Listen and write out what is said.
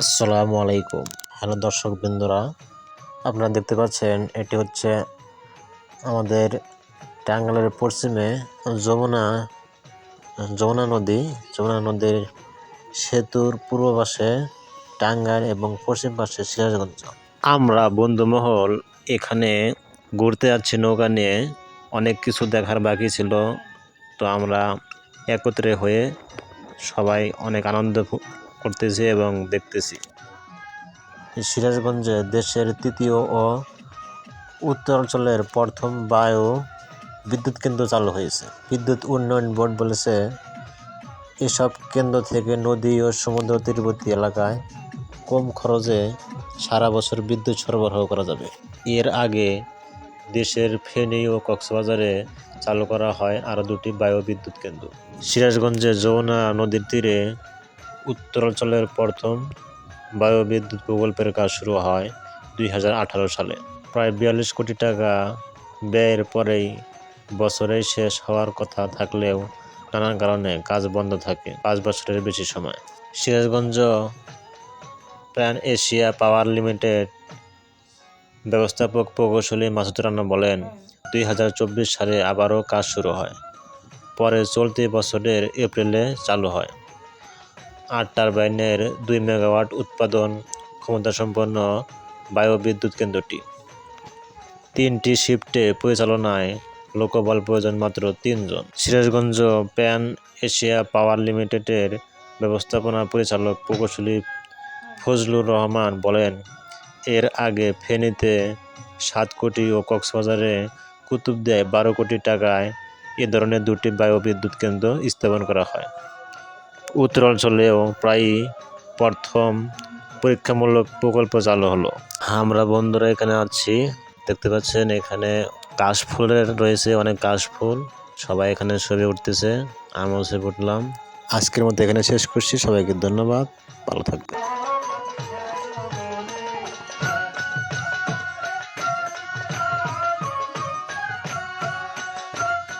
আসসালামু আলাইকুম। হ্যালো দর্শক বৃন্দরা, আপনারা দেখতে পাচ্ছেন, এটি হচ্ছে আমাদের টাঙ্গালের পশ্চিমে যমুনা যমুনা নদী। যমুনা নদীর সেতুর পূর্ব পাশে টাঙ্গাইল এবং পশ্চিম পাশে সিরাজগঞ্জ। আমরা বন্ধুমহল এখানে ঘুরতে যাচ্ছি নৌকা নিয়ে। অনেক কিছু দেখার বাকি ছিল। তো আমরা একত্রে হয়ে সবাই অনেক আনন্দ করতেছি এবং দেখতেছি। সিরাজগঞ্জে দেশের তৃতীয় ও উত্তরাঞ্চলের প্রথম বায়ু বিদ্যুৎ কেন্দ্র চালু হয়েছে। বিদ্যুৎ উন্নয়ন বোর্ড বলেছে, এসব কেন্দ্র থেকে নদী ও সমুদ্র তীরবর্তী এলাকায় কম খরচে সারা বছর বিদ্যুৎ সরবরাহ করা যাবে। এর আগে দেশের ফেনী ও কক্সবাজারে চালু করা হয় আরও দুটি বায়ু বিদ্যুৎ কেন্দ্র। সিরাজগঞ্জে যমুনা নদীর তীরে উত্তরাঞ্চলের প্রথম বায়ু বিদ্যুৎ প্রকল্পের কাজ শুরু হয় দুই হাজার আঠারো সালে। প্রায় বিয়াল্লিশ কোটি টাকা ব্যয়ের পরেই বছরেই শেষ হওয়ার কথা থাকলেও নানান কারণে কাজ বন্ধ থাকে পাঁচ বছরের বেশি সময়। Sirajganj pan Asia power limited ব্যবস্থাপক প্রকৌশলী মাসুদ রানা বলেন, দুই হাজার চব্বিশ সালে আবারও কাজ শুরু হয়, পরে চলতি বছরের এপ্রিলে চালু হয়। আট টারবাইনের দুই মেগাওয়াট উৎপাদন ক্ষমতাসম্পন্ন বায়ুবিদ্যুৎ কেন্দ্রটি। তিনটি শিফটে পরিচালনায় লোকবল প্রয়োজন মাত্র তিনজন। সিরাজগঞ্জ প্যান এশিয়া পাওয়ার লিমিটেডের ব্যবস্থাপনা পরিচালক প্রকৌশলী ফজলুর রহমান বলেন, এর আগে ফেনীতে সাত কোটি ও কক্সবাজারে কুতুবদিয়ায় বারো কোটি টাকায় এ ধরনের দুটি বায়ুবিদ্যুৎ কেন্দ্র স্থাপন করা হয়। উত্তরাঞ্চলেও প্রায়ই প্রথম পরীক্ষামূলক প্রকল্প চালু হলো। আমরা বন্ধুরা এখানে আছি। দেখতে পাচ্ছেন এখানে কাশফুলের রয়েছে অনেক কাশফুল। সবাই এখানে ছবি উঠতেছে, আমিও ছবি উঠলাম। আজকের মতো এখানে শেষ করছি। সবাইকে ধন্যবাদ। ভালো থাকবে